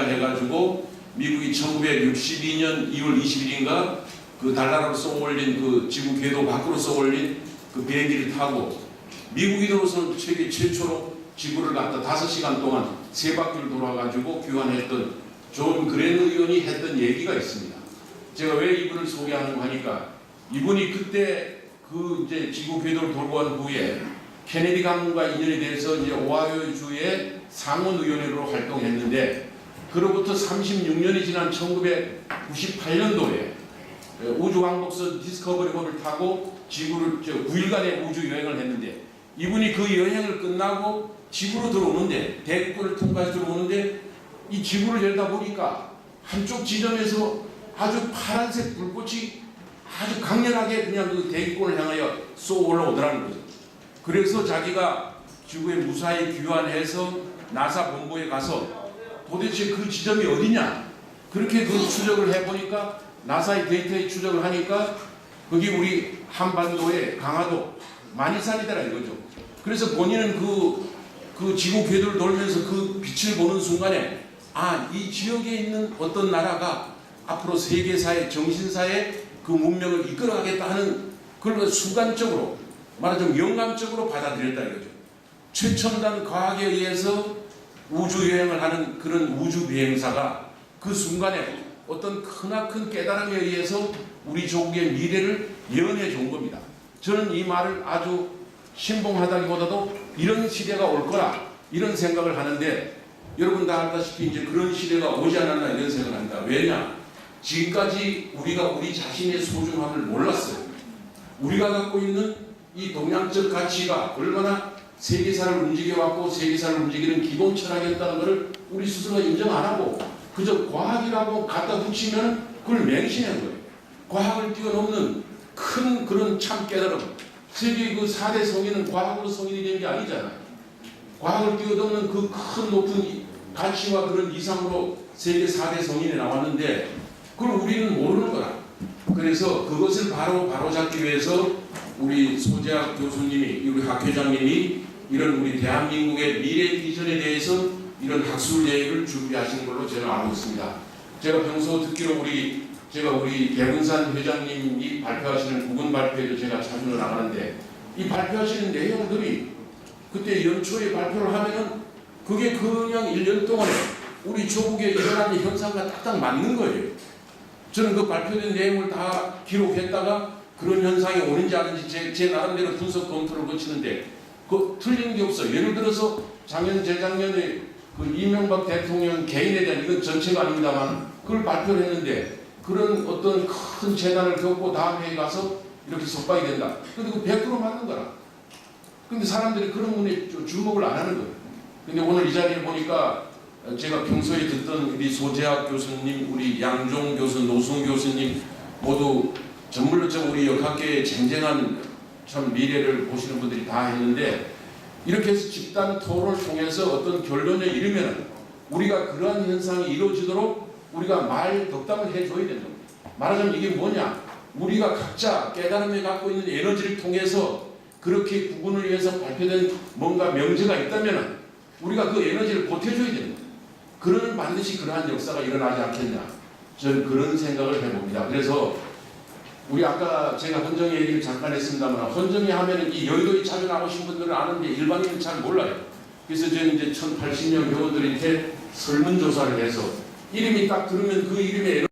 참가해가지고 미국이 1962년 2월 20일인가 그 달나라로 쏘올린 그 지구 궤도 밖으로 쏘올린 그 비행기를 타고 미국인으로서는 세계 최초로 지구를 갖다 5시간 동안 세 바퀴를 돌아가지고 귀환했던 존 그랜 의원이 했던 얘기가 있습니다. 제가 왜 이분을 소개하는가 하니까 이분이 그때 그 이제 지구 궤도를 돌고 한 후에 케네디 가문과 인연이 돼서 이제 오하이오 주의 상원의원으로 활동했는데 그로부터 36년이 지난 1998년도에 우주왕복선 디스커버리호를 타고 지구를 저 9일간의 우주 여행을 했는데 이분이 그 여행을 끝나고 지구로 들어오는데 대극권을 통과해서 들어오는데 이 지구를 열다 보니까 한쪽 지점에서 아주 파란색 불꽃이 아주 강렬하게 그냥 그 대기권을 향하여 쏘 올라오더라는 거죠. 그래서 자기가 지구에 무사히 귀환해서 나사 본부에 가서 도대체 그 지점이 어디냐 그렇게 그 추적을 해보니까 나사의 데이터에 추적을 하니까 거기 우리 한반도의 강화도 만이산이더라 이거죠. 그래서 본인은 그, 그 지구 궤도를 돌면서 그 빛을 보는 순간에 아, 이 지역에 있는 어떤 나라가 앞으로 세계사의 정신사의 그 문명을 이끌어가겠다 하는 그걸 순간적으로 말하자면 영감적으로 받아들였다 이거죠. 최첨단 과학에 의해서 우주 여행을 하는 그런 우주 비행사가 그 순간에 어떤 크나큰 깨달음에 의해서 우리 조국의 미래를 예언해 준 겁니다. 저는 이 말을 아주 신봉하다기보다도 이런 시대가 올 거라 이런 생각을 하는데 여러분 다 알다시피 이제 그런 시대가 오지 않았나 이런 생각을 합니다. 왜냐? 지금까지 우리가 우리 자신의 소중함을 몰랐어요. 우리가 갖고 있는 이 동양적 가치가 얼마나 세계사를 움직여왔고 세계사를 움직이는 기본 철학이었다는 것을 우리 스스로가 인정 안 하고 그저 과학이라고 갖다 붙이면 그걸 맹신한 거예요. 과학을 뛰어넘는 큰 그런 참 깨달음. 세계 그 4대 성인은 과학으로 성인이 된 게 아니잖아요. 과학을 뛰어넘는 그 큰 높은 이- 가치와 그런 이상으로 세계 4대 성인이 나왔는데 그걸 우리는 모르는 거라. 그래서 그것을 바로 바로잡기 위해서 우리 소재학 교수님이 우리 학 회장님이 이런 우리 대한민국의 미래 비전에 대해서 이런 학술 대회를 준비하신 걸로 저는 알고 있습니다. 제가 평소 듣기로 우리 제가 우리 개근산 회장님이 발표하시는 부분 발표에도 제가 자주 나가는데 이 발표하시는 내용들이 그때 연초에 발표를 하면은 그게 그냥 1년 동안에 우리 조국에 일어나는 현상과 딱딱 맞는 거예요. 저는 그 발표된 내용을 다 기록했다가 그런 현상이 오는지 아닌지 제, 제 나름대로 분석 검토를 거치는데 그 틀린 게 없어요. 예를 들어서 작년 재작년에 그 이명박 대통령 개인에 대한 이건 전체가 아닙니다만 그걸 발표를 했는데 그런 어떤 큰 재난을 겪고 다음 해에 가서 이렇게 속박이 된다. 근데 그 100% 맞는 거라. 근데 사람들이 그런 분에 좀 주목을 안 하는 거예요. 근데 오늘 이 자리에 보니까 제가 평소에 듣던 우리 소재학 교수님, 우리 양종 교수, 노승 교수님 모두 전문적 우리 역학계에 쟁쟁한 참 미래를 보시는 분들이 다 했는데 이렇게 해서 집단 토론을 통해서 어떤 결론에 이르면 우리가 그러한 현상이 이루어지도록 우리가 말 덕담을 해줘야 된다. 말하자면 이게 뭐냐? 우리가 각자 깨달음에 갖고 있는 에너지를 통해서 그렇게 구분을 위해서 발표된 뭔가 명제가 있다면 우리가 그 에너지를 보태줘야 됩니다. 그러면 반드시 그러한 역사가 일어나지 않겠냐. 저는 그런 생각을 해봅니다. 그래서 우리 아까 제가 헌정의 얘기를 잠깐 했습니다만 헌정이 하면은 이 여의도에 자주 나오신 분들은 아는데 일반인은 잘 몰라요. 그래서 저는 이제 1080명 회원들한테 설문조사를 해서 이름이 딱 들으면 그 이름에